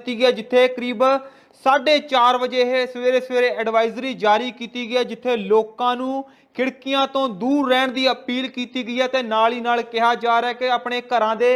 ਕੀਤੀ ਗਈ ਹੈ, ਜਿੱਥੇ ਕਰੀਬ 4:30 ਵਜੇ ਇਹ ਸਵੇਰੇ ਸਵੇਰੇ ਐਡਵਾਈਜ਼ਰੀ ਜਾਰੀ ਕੀਤੀ ਗਈ ਹੈ, ਜਿੱਥੇ ਲੋਕਾਂ ਨੂੰ ਖਿੜਕੀਆਂ ਤੋਂ ਦੂਰ ਰਹਿਣ ਦੀ ਅਪੀਲ ਕੀਤੀ ਗਈ ਹੈ ਤੇ ਨਾਲ ਹੀ ਨਾਲ ਕਿਹਾ ਜਾ ਰਿਹਾ ਹੈ ਕਿ ਆਪਣੇ ਘਰਾਂ ਦੇ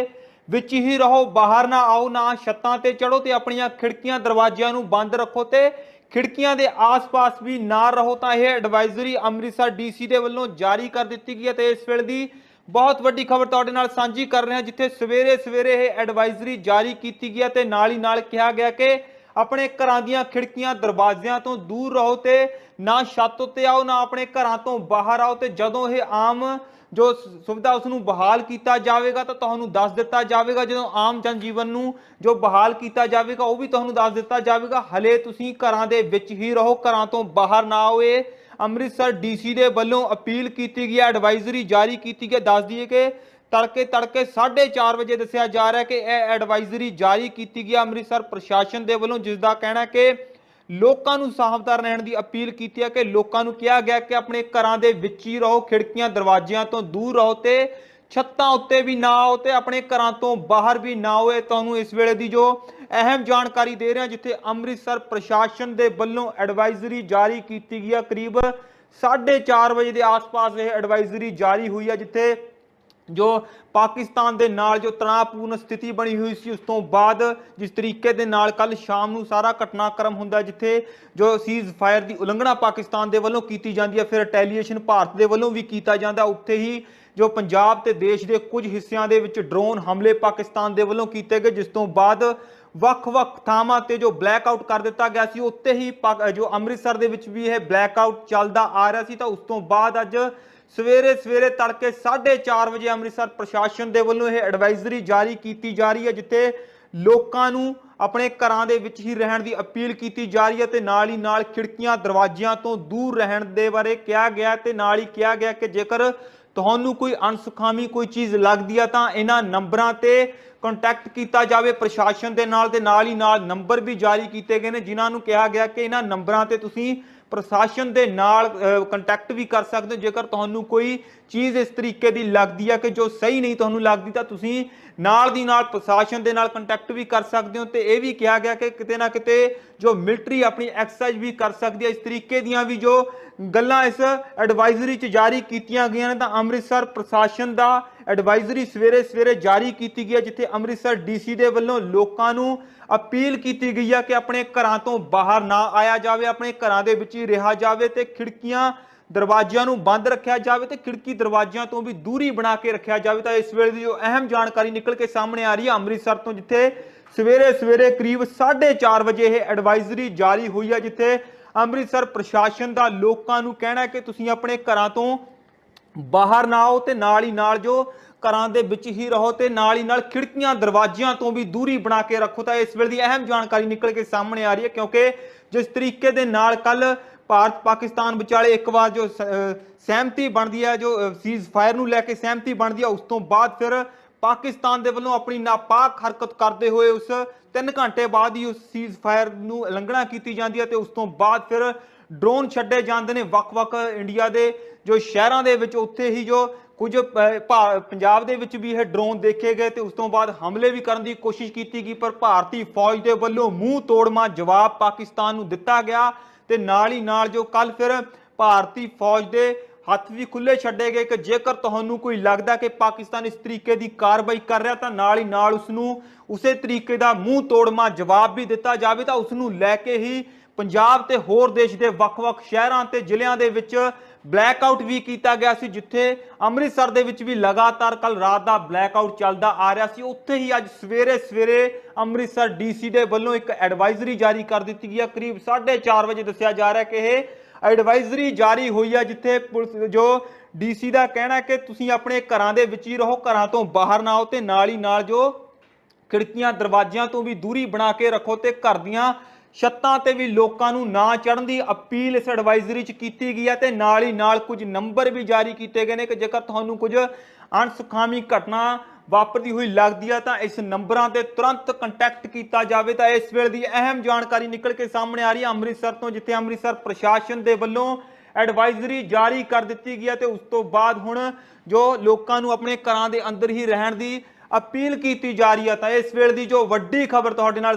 ਵਿੱਚ ਹੀ ਰਹੋ ਬਾਹਰ ਨਾ ਆਓ ਨਾ ਛੱਤਾਂ ਤੇ ਚੜੋ ਤੇ ਆਪਣੀਆਂ ਖਿੜਕੀਆਂ ਦਰਵਾਜ਼ਿਆਂ ਨੂੰ ਬੰਦ ਰੱਖੋ ਤੇ ਖਿੜਕੀਆਂ ਦੇ ਆਸ-ਪਾਸ ਵੀ ਨਾ ਰਹੋ ਤਾਂ ਇਹ ਐਡਵਾਈਜ਼ਰੀ ਅੰਮ੍ਰਿਤਸਰ ਡੀਸੀ ਦੇ ਵੱਲੋਂ ਜਾਰੀ ਕਰ ਦਿੱਤੀ ਗਈ ਹੈ ਤੇ ਇਸ ਵੇਲੇ ਦੀ ਬਹੁਤ ਵੱਡੀ ਖਬਰ ਤੁਹਾਡੇ ਨਾਲ ਸਾਂਝੀ ਕਰ ਰਹੇ ਹਾਂ ਜਿੱਥੇ ਸਵੇਰੇ ਸਵੇਰੇ ਇਹ ਐਡਵਾਈਜ਼ਰੀ ਜਾਰੀ ਕੀਤੀ ਗਈ ਹੈ ਤੇ ਨਾਲ ਹੀ ਨਾਲ ਕਿਹਾ ਗਿਆ ਕਿ ਆਪਣੇ ਘਰਾਂ ਦੀਆਂ ਖਿੜਕੀਆਂ, ਦਰਵਾਜ਼ਿਆਂ ਤੋਂ ਦੂਰ ਰਹੋ ਤੇ ਨਾ ਛੱਤ ਉੱਤੇ ਆਓ, ਨਾ ਆਪਣੇ ਘਰਾਂ ਤੋਂ ਬਾਹਰ ਆਓ ਤੇ ਜਦੋਂ ਇਹ ਆਮ ਜੋ ਸੁਵਿਧਾ ਉਸ ਨੂੰ ਬਹਾਲ ਕੀਤਾ ਜਾਵੇਗਾ ਤਾਂ ਤੁਹਾਨੂੰ ਦੱਸ ਦਿੱਤਾ ਜਾਵੇਗਾ, ਜਦੋਂ ਆਮ ਜਨ ਜੀਵਨ ਨੂੰ ਜੋ ਬਹਾਲ ਕੀਤਾ ਜਾਵੇਗਾ ਉਹ ਵੀ ਤੁਹਾਨੂੰ ਦੱਸ ਦਿੱਤਾ ਜਾਵੇਗਾ, ਹਲੇ ਤੁਸੀਂ ਘਰਾਂ ਦੇ ਵਿੱਚ ਹੀ ਰਹੋ, ਘਰਾਂ ਤੋਂ ਬਾਹਰ ਨਾ ਆਓ, ਇਹ ਅੰਮ੍ਰਿਤਸਰ ਡੀਸੀ ਦੇ ਵੱਲੋਂ ਅਪੀਲ ਕੀਤੀ ਗਈ ਹੈ ਐਡਵਾਈਜ਼ਰੀ ਜਾਰੀ ਕੀਤੀ ਗਈ ਹੈ। ਦੱਸ ਦਈਏ ਕਿ ਤੜਕੇ ਤੜਕੇ 4:30 ਵਜੇ ਦੱਸਿਆ ਜਾ ਰਿਹਾ ਕਿ ਇਹ ਐਡਵਾਈਜ਼ਰੀ ਜਾਰੀ ਕੀਤੀ ਗਈ ਹੈ ਅੰਮ੍ਰਿਤਸਰ ਪ੍ਰਸ਼ਾਸਨ ਦੇ ਵੱਲੋਂ, ਜਿਸ ਦਾ ਕਹਿਣਾ ਕਿ ਲੋਕਾਂ ਨੂੰ ਸਾਵਧਾਨ ਰਹਿਣ ਦੀ ਅਪੀਲ ਕੀਤੀ ਹੈ ਕਿ ਲੋਕਾਂ ਨੂੰ ਕਿਹਾ ਗਿਆ ਕਿ ਆਪਣੇ ਘਰਾਂ ਦੇ ਵਿੱਚ ਹੀ ਰਹੋ, ਖਿੜਕੀਆਂ, ਦਰਵਾਜ਼ਿਆਂ ਤੋਂ ਦੂਰ ਰਹੋ ਤੇ ਛੱਤਾਂ ਉੱਤੇ ਵੀ ਨਾ ਆਓ ਤੇ ਆਪਣੇ ਘਰਾਂ ਤੋਂ ਬਾਹਰ ਵੀ ਨਾ ਹੋਏ ਤੁਹਾਨੂੰ ਇਸ ਵੇਲੇ ਦੀ ਜੋ ਅਹਿਮ ਜਾਣਕਾਰੀ ਦੇ ਰਹੇ ਹਾਂ, ਜਿੱਥੇ ਅੰਮ੍ਰਿਤਸਰ ਪ੍ਰਸ਼ਾਸਨ ਦੇ ਵੱਲੋਂ ਐਡਵਾਈਜ਼ਰੀ ਜਾਰੀ ਕੀਤੀ ਗਈ ਹੈ ਕਰੀਬ 4:30 ਵਜੇ ਦੇ ਆਸ-ਪਾਸ ਇਹ ਐਡਵਾਈਜ਼ਰੀ ਜਾਰੀ ਹੋਈ ਹੈ ਜਿੱਥੇ ਜੋ ਪਾਕਿਸਤਾਨ ਦੇ ਨਾਲ ਜੋ ਤਣਾਅਪੂਰਨ ਸਥਿਤੀ ਬਣੀ ਹੋਈ ਸੀ, ਉਸ ਤੋਂ ਬਾਅਦ ਜਿਸ ਤਰੀਕੇ ਦੇ ਨਾਲ ਕੱਲ ਸ਼ਾਮ ਨੂੰ ਸਾਰਾ ਘਟਨਾਕ੍ਰਮ ਹੁੰਦਾ ਜਿੱਥੇ ਜੋ ਸੀਜ਼ ਫਾਇਰ ਦੀ ਉਲੰਘਣਾ ਪਾਕਿਸਤਾਨ ਦੇ ਵੱਲੋਂ ਕੀਤੀ ਜਾਂਦੀ ਹੈ, ਫਿਰ ਰਿਟੈਲੀਏਸ਼ਨ ਭਾਰਤ ਦੇ ਵੱਲੋਂ ਵੀ ਕੀਤਾ ਜਾਂਦਾ ਉੱਥੇ ਹੀ ਜੋ ਪੰਜਾਬ ਤੇ ਦੇਸ਼ ਦੇ ਕੁਝ ਹਿੱਸਿਆਂ ਦੇ ਵਿੱਚ ਡਰੋਨ ਹਮਲੇ ਪਾਕਿਸਤਾਨ ਦੇ ਵੱਲੋਂ ਕੀਤੇ ਗਏ, ਜਿਸ ਤੋਂ ਬਾਅਦ ਵੱਖ-ਵੱਖ ਥਾਵਾਂ ਤੇ ਜੋ ਬਲੈਕ ਆਊਟ ਕਰ ਦਿੱਤਾ ਗਿਆ ਸੀ ਉੱਤੇ ਹੀ ਪਾਕ- ਜੋ ਅੰਮ੍ਰਿਤਸਰ ਦੇ ਵਿੱਚ ਵੀ ਇਹ ਬਲੈਕ ਆਊਟ ਚੱਲਦਾ ਆ ਰਿਹਾ ਸੀ, ਤਾਂ ਉਸ ਤੋਂ ਬਾਅਦ ਅੱਜ ਸਵੇਰੇ ਸਵੇਰੇ ਤੜਕੇ 4:30 ਵਜੇ ਅੰਮ੍ਰਿਤਸਰ ਪ੍ਰਸ਼ਾਸਨ ਦੇ ਵੱਲੋਂ ਇਹ ਐਡਵਾਈਜ਼ਰੀ ਜਾਰੀ ਕੀਤੀ ਜਾ ਰਹੀ ਹੈ, ਜਿੱਥੇ ਲੋਕਾਂ ਨੂੰ ਆਪਣੇ ਘਰਾਂ ਦੇ ਵਿੱਚ ਹੀ ਰਹਿਣ ਦੀ ਅਪੀਲ ਕੀਤੀ ਜਾ ਰਹੀ ਹੈ ਤੇ ਨਾਲ ਹੀ ਨਾਲ ਖਿੜਕੀਆਂ, ਦਰਵਾਜ਼ਿਆਂ ਤੋਂ ਦੂਰ ਰਹਿਣ ਦੇ ਬਾਰੇ ਕਿਹਾ ਗਿਆ ਤੇ ਨਾਲ ਹੀ ਕਿਹਾ ਗਿਆ ਕਿ ਜੇਕਰ ਤੁਹਾਨੂੰ ਕੋਈ ਅਣਸੁਖਾਮੀ ਕੋਈ ਚੀਜ਼ ਲੱਗਦੀ ਆ ਤਾਂ ਇਹਨਾਂ ਨੰਬਰਾਂ ਤੇ ਕੰਟੈਕਟ ਕੀਤਾ ਜਾਵੇ ਪ੍ਰਸ਼ਾਸਨ ਦੇ ਨਾਲ ਤੇ ਨਾਲ ਹੀ ਨਾਲ ਨੰਬਰ ਵੀ ਜਾਰੀ ਕੀਤੇ ਗਏ ਨੇ, ਜਿਨ੍ਹਾਂ ਨੂੰ ਕਿਹਾ ਗਿਆ ਕਿ ਇਹਨਾਂ ਨੰਬਰਾਂ ਤੇ ਤੁਸੀਂ ਪ੍ਰਸ਼ਾਸਨ ਦੇ ਨਾਲ ਕੰਟੈਕਟ ਵੀ ਕਰ ਸਕਦੇ ਹੋ। ਜੇਕਰ ਤੁਹਾਨੂੰ ਕੋਈ ਚੀਜ਼ ਇਸ ਤਰੀਕੇ ਦੀ ਲੱਗਦੀ ਹੈ ਕਿ ਜੋ ਸਹੀ ਨਹੀਂ ਤੁਹਾਨੂੰ ਲੱਗਦੀ, ਤਾਂ ਤੁਸੀਂ ਨਾਲ ਦੀ ਨਾਲ ਪ੍ਰਸ਼ਾਸਨ ਦੇ ਨਾਲ ਕੰਟੈਕਟ ਵੀ ਕਰ ਸਕਦੇ ਹੋ। ਤੇ ਇਹ ਵੀ ਕਿਹਾ ਗਿਆ ਕਿ ਕਿਤੇ ਨਾ ਕਿਤੇ ਜੋ ਮਿਲਟਰੀ ਆਪਣੀ ਐਕਸਰਸਾਈਜ਼ ਵੀ ਕਰ ਸਕਦੀ ਹੈ ਇਸ ਤਰੀਕੇ ਦੀਆਂ ਵੀ ਜੋ ਗੱਲਾਂ ਇਸ ਐਡਵਾਈਜ਼ਰੀ 'ਚ ਜਾਰੀ ਕੀਤੀਆਂ ਗਈਆਂ ਨੇ, ਤਾਂ ਅੰਮ੍ਰਿਤਸਰ ਪ੍ਰਸ਼ਾਸਨ ਦਾ ਐਡਵਾਈਜ਼ਰੀ ਸਵੇਰੇ ਸਵੇਰੇ ਜਾਰੀ ਕੀਤੀ ਗਈ ਹੈ, ਜਿੱਥੇ ਅੰਮ੍ਰਿਤਸਰ ਡੀਸੀ ਦੇ ਵੱਲੋਂ ਲੋਕਾਂ ਨੂੰ ਅਪੀਲ ਕੀਤੀ ਗਈ ਹੈ ਕਿ ਆਪਣੇ ਘਰਾਂ ਤੋਂ ਬਾਹਰ ਨਾ ਆਇਆ ਜਾਵੇ, ਆਪਣੇ ਘਰਾਂ ਦੇ ਵਿੱਚ ਹੀ ਰਿਹਾ ਜਾਵੇ ਤੇ ਖਿੜਕੀਆਂ, ਦਰਵਾਜ਼ਿਆਂ ਨੂੰ ਬੰਦ ਰੱਖਿਆ ਜਾਵੇ ਤੇ ਖਿੜਕੀ ਦਰਵਾਜ਼ਿਆਂ ਤੋਂ ਵੀ ਦੂਰੀ ਬਣਾ ਕੇ ਰੱਖਿਆ ਜਾਵੇ। ਤਾਂ ਇਸ ਵੇਲੇ ਦੀ ਜੋ ਅਹਿਮ ਜਾਣਕਾਰੀ ਨਿਕਲ ਕੇ ਸਾਹਮਣੇ ਆ ਰਹੀ ਹੈ ਅੰਮ੍ਰਿਤਸਰ ਤੋਂ, ਜਿੱਥੇ ਸਵੇਰੇ ਸਵੇਰੇ ਕਰੀਬ 4:30 ਵਜੇ ਇਹ ਐਡਵਾਈਜ਼ਰੀ ਜਾਰੀ ਹੋਈ ਹੈ, ਜਿੱਥੇ ਅੰਮ੍ਰਿਤਸਰ ਪ੍ਰਸ਼ਾਸਨ ਦਾ ਲੋਕਾਂ ਨੂੰ ਕਹਿਣਾ ਹੈ ਕਿ ਤੁਸੀਂ ਆਪਣੇ ਘਰਾਂ ਤੋਂ ਬਾਹਰ ਨਾ ਆਓ ਤੇ ਨਾਲ ਹੀ ਨਾਲ ਜੋ ਘਰਾਂ ਦੇ ਵਿੱਚ ਹੀ ਰਹੋ ਤੇ ਨਾਲ ਹੀ ਨਾਲ ਖਿੜਕੀਆਂ ਦਰਵਾਜ਼ਿਆਂ ਤੋਂ ਵੀ ਦੂਰੀ ਬਣਾ ਕੇ ਰੱਖੋ ਤਾਂ ਇਸ ਵੇਲੇ ਦੀ ਅਹਿਮ ਜਾਣਕਾਰੀ ਨਿਕਲ ਕੇ ਸਾਹਮਣੇ ਆ ਰਹੀ ਹੈ ਕਿਉਂਕਿ ਜਿਸ ਤਰੀਕੇ ਦੇ ਨਾਲ ਕੱਲ ਭਾਰਤ ਪਾਕਿਸਤਾਨ ਵਿਚਾਲੇ ਇੱਕ ਵਾਰ ਜੋ ਸ- ਸਹਿਮਤੀ ਬਣਦੀ ਹੈ, ਜੋ ਸੀਜ਼ ਫਾਇਰ ਨੂੰ ਲੈ ਕੇ ਸਹਿਮਤੀ ਬਣਦੀ ਹੈ, ਉਸ ਤੋਂ ਬਾਅਦ ਫਿਰ ਪਾਕਿਸਤਾਨ ਦੇ ਵੱਲੋਂ ਆਪਣੀ ਨਾਪਾਕ ਹਰਕਤ ਕਰਦੇ ਹੋਏ ਉਸ 3 ਘੰਟੇ ਬਾਅਦ ਹੀ ਉਸ ਸੀਜ਼ ਫਾਇਰ ਨੂੰ ਉਲੰਘਣਾ ਕੀਤੀ ਜਾਂਦੀ ਹੈ ਤੇ ਉਸ ਤੋਂ ਬਾਅਦ ਫਿਰ ਡਰੋਨ ਛੱਡੇ ਜਾਂਦੇ ਨੇ ਵੱਖ-ਵੱਖ ਇੰਡੀਆ ਦੇ, ਜੋ ਸ਼ਹਿਰਾਂ ਦੇ ਵਿੱਚ ਉੱਥੇ ਹੀ ਜੋ ਕੁਝ ਭਾ- ਪੰਜਾਬ ਦੇ ਵਿੱਚ ਵੀ ਇਹ ਡਰੋਨ ਦੇਖੇ ਗਏ ਤੇ ਉਸ ਤੋਂ ਬਾਅਦ ਹਮਲੇ ਵੀ ਕਰਨ ਦੀ ਕੋਸ਼ਿਸ਼ ਕੀਤੀ ਗਈ, ਪਰ ਭਾਰਤੀ ਫੌਜ ਦੇ ਵੱਲੋਂ ਮੂੰਹ ਤੋੜਮਾ ਜਵਾਬ ਪਾਕਿਸਤਾਨ ਨੂੰ ਦਿੱਤਾ ਗਿਆ ਤੇ ਨਾਲ ਹੀ ਨਾਲ ਜੋ ਕੱਲ ਫਿਰ ਭਾਰਤੀ ਫੌਜ ਦੇ ਹੱਥ ਵੀ ਖੁੱਲੇ ਛੱਡੇ ਗਏ ਕਿ ਜੇਕਰ ਤੁਹਾਨੂੰ ਕੋਈ ਲੱਗਦਾ ਕਿ ਪਾਕਿਸਤਾਨ ਇਸ ਤਰੀਕੇ ਦੀ ਕਾਰਵਾਈ ਕਰ ਰਿਹਾ ਤਾਂ ਨਾਲ ਹੀ ਨਾਲ ਉਸ ਨੂੰ ਉਸੇ ਤਰੀਕੇ ਦਾ ਮੂੰਹ ਤੋੜਮਾ ਜਵਾਬ ਵੀ ਦਿੱਤਾ ਜਾਵੇ ਤਾਂ ਉਸ ਨੂੰ ਲੈ ਕੇ ਹੀ ਪੰਜਾਬ ਤੇ ਹੋਰ ਦੇਸ਼ ਦੇ ਵੱਖ-ਵੱਖ ਸ਼ਹਿਰਾਂ ਤੇ ਜ਼ਿਲ੍ਹਿਆਂ ਦੇ ਵਿੱਚ ਬਲੈਕਆਊਟ ਵੀ ਕੀਤਾ ਗਿਆ ਸੀ, ਜਿੱਥੇ ਅੰਮ੍ਰਿਤਸਰ ਦੇ ਵਿੱਚ ਵੀ ਲਗਾਤਾਰ ਕੱਲ ਰਾਤ ਦਾ ਬਲੈਕਆਊਟ ਚੱਲਦਾ ਆ ਰਿਹਾ ਸੀ। ਉੱਥੇ ਹੀ ਅੱਜ ਸਵੇਰੇ ਸਵੇਰੇ ਅੰਮ੍ਰਿਤਸਰ ਡੀਸੀ ਦੇ ਵੱਲੋਂ ਇੱਕ ਐਡਵਾਈਜ਼ਰੀ ਜਾਰੀ ਕਰ ਦਿੱਤੀ ਗਈ ਹੈ। ਕਰੀਬ 4:30 ਵਜੇ ਦੱਸਿਆ ਜਾ ਰਿਹਾ ਕਿ ਇਹ ਐਡਵਾਈਜ਼ਰੀ ਜਾਰੀ ਹੋਈ ਹੈ ਜਿੱਥੇ ਪੁਲਿਸ ਜੋ ਡੀਸੀ ਦਾ ਕਹਿਣਾ ਹੈ ਕਿ ਤੁਸੀਂ ਆਪਣੇ ਘਰਾਂ ਦੇ ਵਿੱਚ ਹੀ ਰਹੋ, ਘਰਾਂ ਤੋਂ ਬਾਹਰ ਨਾ ਆਓ ਤੇ ਨਾਲ ਹੀ ਨਾਲ ਜੋ ਖਿੜਕੀਆਂ, ਦਰਵਾਜ਼ਿਆਂ ਤੋਂ ਵੀ ਦੂਰੀ ਬਣਾ ਕੇ ਰੱਖੋ ਤੇ ਘਰ ਦੀਆਂ ਛੱਤਾਂ ਤੇ ਵੀ ਲੋਕਾਂ ਨੂੰ ਨਾ ਚੜਨ ਦੀ ਅਪੀਲ ਇਸ ਐਡਵਾਈਜ਼ਰੀ 'ਚ ਕੀਤੀ ਗਈ ਹੈ ਤੇ ਨਾਲ ਹੀ ਨਾਲ ਕੁਝ ਨੰਬਰ ਵੀ ਜਾਰੀ ਕੀਤੇ ਗਏ ਨੇ ਕਿ ਜੇਕਰ ਤੁਹਾਨੂੰ ਕੁਝ ਅਣਸੁਖਾਮੀ ਘਟਨਾ ਵਾਪਰਦੀ ਹੋਈ ਲੱਗਦੀ ਹੈ ਤਾਂ ਇਸ ਨੰਬਰਾਂ ਤੇ ਤੁਰੰਤ ਕੰਟੈਕਟ ਕੀਤਾ ਜਾਵੇ ਤਾਂ ਇਸ ਵੇਲੇ ਦੀ ਅਹਿਮ ਜਾਣਕਾਰੀ ਨਿਕਲ ਕੇ ਸਾਹਮਣੇ ਆ ਰਹੀ ਹੈ ਅੰਮ੍ਰਿਤਸਰ ਤੋਂ, ਜਿੱਥੇ ਅੰਮ੍ਰਿਤਸਰ ਪ੍ਰਸ਼ਾਸਨ ਦੇ ਵੱਲੋਂ ਐਡਵਾਈਜ਼ਰੀ ਜਾਰੀ ਕਰ ਦਿੱਤੀ ਗਈ ਹੈ ਤੇ ਉਸ ਤੋਂ ਬਾਅਦ ਹੁਣ ਜੋ ਲੋਕਾਂ ਨੂੰ ਆਪਣੇ ਘਰਾਂ ਦੇ ਅੰਦਰ ਹੀ ਰਹਿਣ ਦੀ ਅਪੀਲ ਕੀਤੀ ਜਾ ਰਹੀ ਹੈ ਤਾਂ ਇਸ ਵੇਲੇ ਦੀ ਜੋ ਵੱਡੀ ਖਬਰ ਤੁਹਾਡੇ ਨਾਲ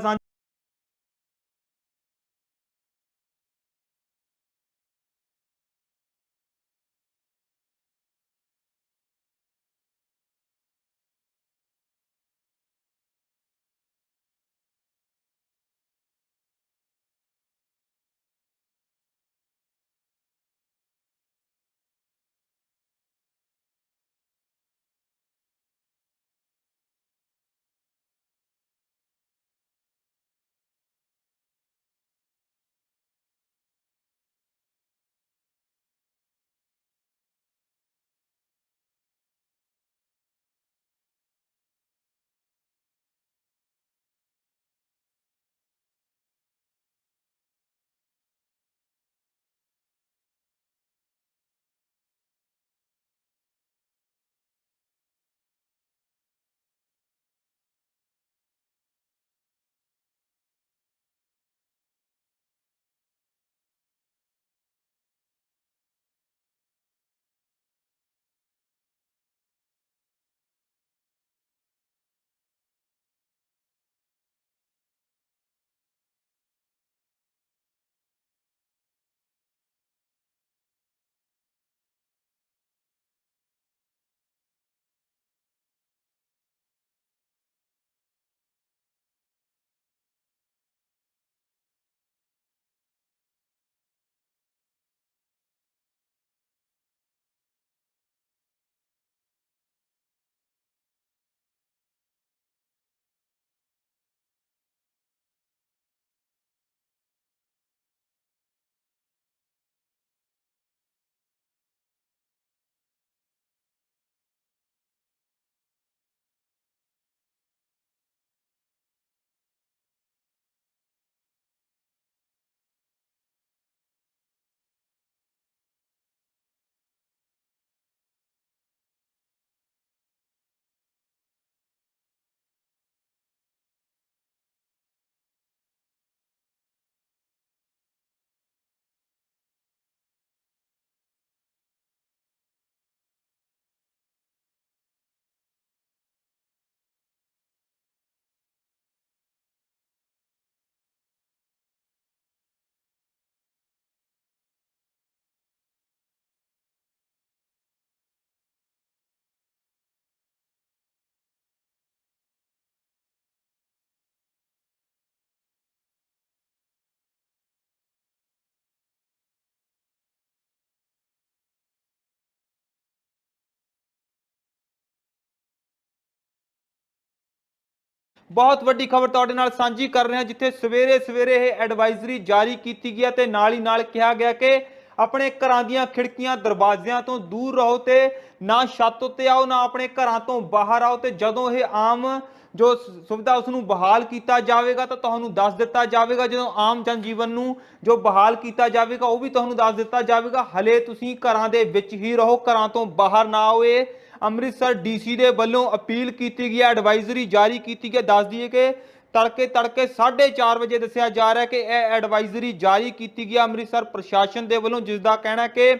ਬਹੁਤ ਵੱਡੀ ਖਬਰ ਤੁਹਾਡੇ ਨਾਲ ਸਾਂਝੀ ਕਰ ਰਹੇ ਹਾਂ ਜਿੱਥੇ ਸਵੇਰੇ ਸਵੇਰੇ ਇਹ ਐਡਵਾਈਜ਼ਰੀ ਜਾਰੀ ਕੀਤੀ ਗਈ ਹੈ ਤੇ ਨਾਲ ਹੀ ਨਾਲ ਕਿਹਾ ਗਿਆ ਕਿ ਆਪਣੇ ਘਰਾਂ ਦੀਆਂ ਖਿੜਕੀਆਂ, ਦਰਵਾਜ਼ਿਆਂ ਤੋਂ ਦੂਰ ਰਹੋ ਤੇ ਨਾ ਛੱਤ ਉੱਤੇ ਆਓ, ਨਾ ਆਪਣੇ ਘਰਾਂ ਤੋਂ ਬਾਹਰ ਆਓ ਤੇ ਜਦੋਂ ਇਹ ਆਮ ਜੋ ਸੁਵਿਧਾ ਉਸ ਨੂੰ ਬਹਾਲ ਕੀਤਾ ਜਾਵੇਗਾ ਤਾਂ ਤੁਹਾਨੂੰ ਦੱਸ ਦਿੱਤਾ ਜਾਵੇਗਾ, ਜਦੋਂ ਆਮ ਜਨ ਜੀਵਨ ਨੂੰ ਜੋ ਬਹਾਲ ਕੀਤਾ ਜਾਵੇਗਾ ਉਹ ਵੀ ਤੁਹਾਨੂੰ ਦੱਸ ਦਿੱਤਾ ਜਾਵੇਗਾ, ਹਲੇ ਤੁਸੀਂ ਘਰਾਂ ਦੇ ਵਿੱਚ ਹੀ ਰਹੋ, ਘਰਾਂ ਤੋਂ ਬਾਹਰ ਨਾ ਆਓ, ਇਹ ਅੰਮ੍ਰਿਤਸਰ ਡੀਸੀ ਦੇ ਵੱਲੋਂ ਅਪੀਲ ਕੀਤੀ ਗਈ ਹੈ ਐਡਵਾਈਜ਼ਰੀ ਜਾਰੀ ਕੀਤੀ ਗਈ ਹੈ। ਦੱਸ ਦਈਏ ਕਿ ਤੜਕੇ ਤੜਕੇ 4:30 ਵਜੇ ਦੱਸਿਆ ਜਾ ਰਿਹਾ ਕਿ ਇਹ ਐਡਵਾਈਜ਼ਰੀ ਜਾਰੀ ਕੀਤੀ ਗਈ ਅੰਮ੍ਰਿਤਸਰ ਪ੍ਰਸ਼ਾਸਨ ਦੇ ਵੱਲੋਂ, ਜਿਸ ਦਾ ਕਹਿਣਾ ਕਿ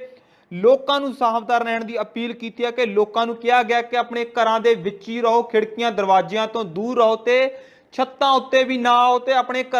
ਲੋਕਾਂ ਨੂੰ ਸਾਵਧਾਨ ਰਹਿਣ ਦੀ ਅਪੀਲ ਕੀਤੀ ਹੈ ਕਿ ਲੋਕਾਂ ਨੂੰ ਕਿਹਾ ਗਿਆ ਕਿ ਆਪਣੇ ਘਰਾਂ ਦੇ ਵਿੱਚ ਹੀ ਰਹੋ, ਖਿੜਕੀਆਂ, ਦਰਵਾਜ਼ਿਆਂ ਤੋਂ ਦੂਰ ਰਹੋ ਤੇ ਛੱਤਾਂ ਉੱਤੇ ਵੀ ਨਾ ਆਓ ਤੇ ਆਪਣੇ ਘਰਾਂ